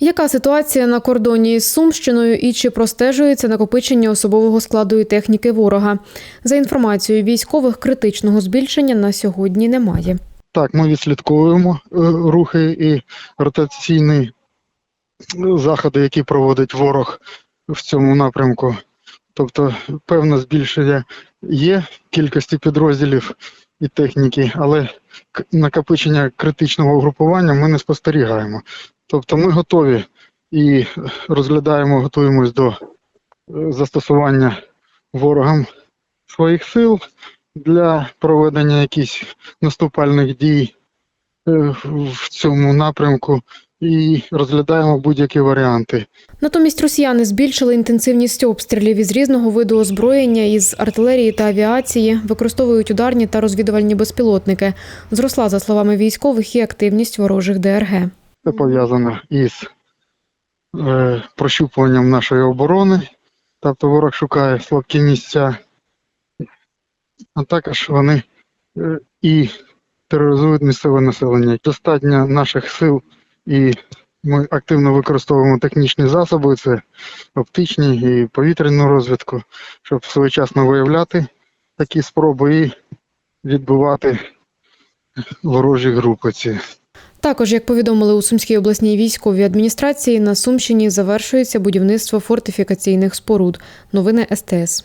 Яка ситуація на кордоні з Сумщиною і чи простежується накопичення особового складу і техніки ворога? За інформацією військових, критичного збільшення на сьогодні немає. Так, ми відслідковуємо е, рухи і ротаційні е, заходи, які проводить ворог в цьому напрямку. Тобто, певне збільшення є кількості підрозділів і техніки, але накопичення критичного угрупування ми не спостерігаємо. Тобто ми готові і розглядаємо, готуємось до е, застосування ворогам своїх сил для проведення якихось наступальних дій е, в цьому напрямку і розглядаємо будь-які варіанти. Натомість росіяни збільшили інтенсивність обстрілів із різного виду озброєння із артилерії та авіації, використовують ударні та розвідувальні безпілотники. Зросла, за словами військових, і активність ворожих ДРГ. Це пов'язано із е, прощупуванням нашої оборони. Тобто ворог шукає слабкі місця, а також вони е, і тероризують місцеве населення. Достатньо наших сил і ми активно використовуємо технічні засоби, це оптичні і повітряну розвідку, щоб своєчасно виявляти такі спроби і відбивати ворожі групи ці. Також, як повідомили у Сумській обласній військовій адміністрації, на Сумщині завершується будівництво фортифікаційних споруд. Новини СТС.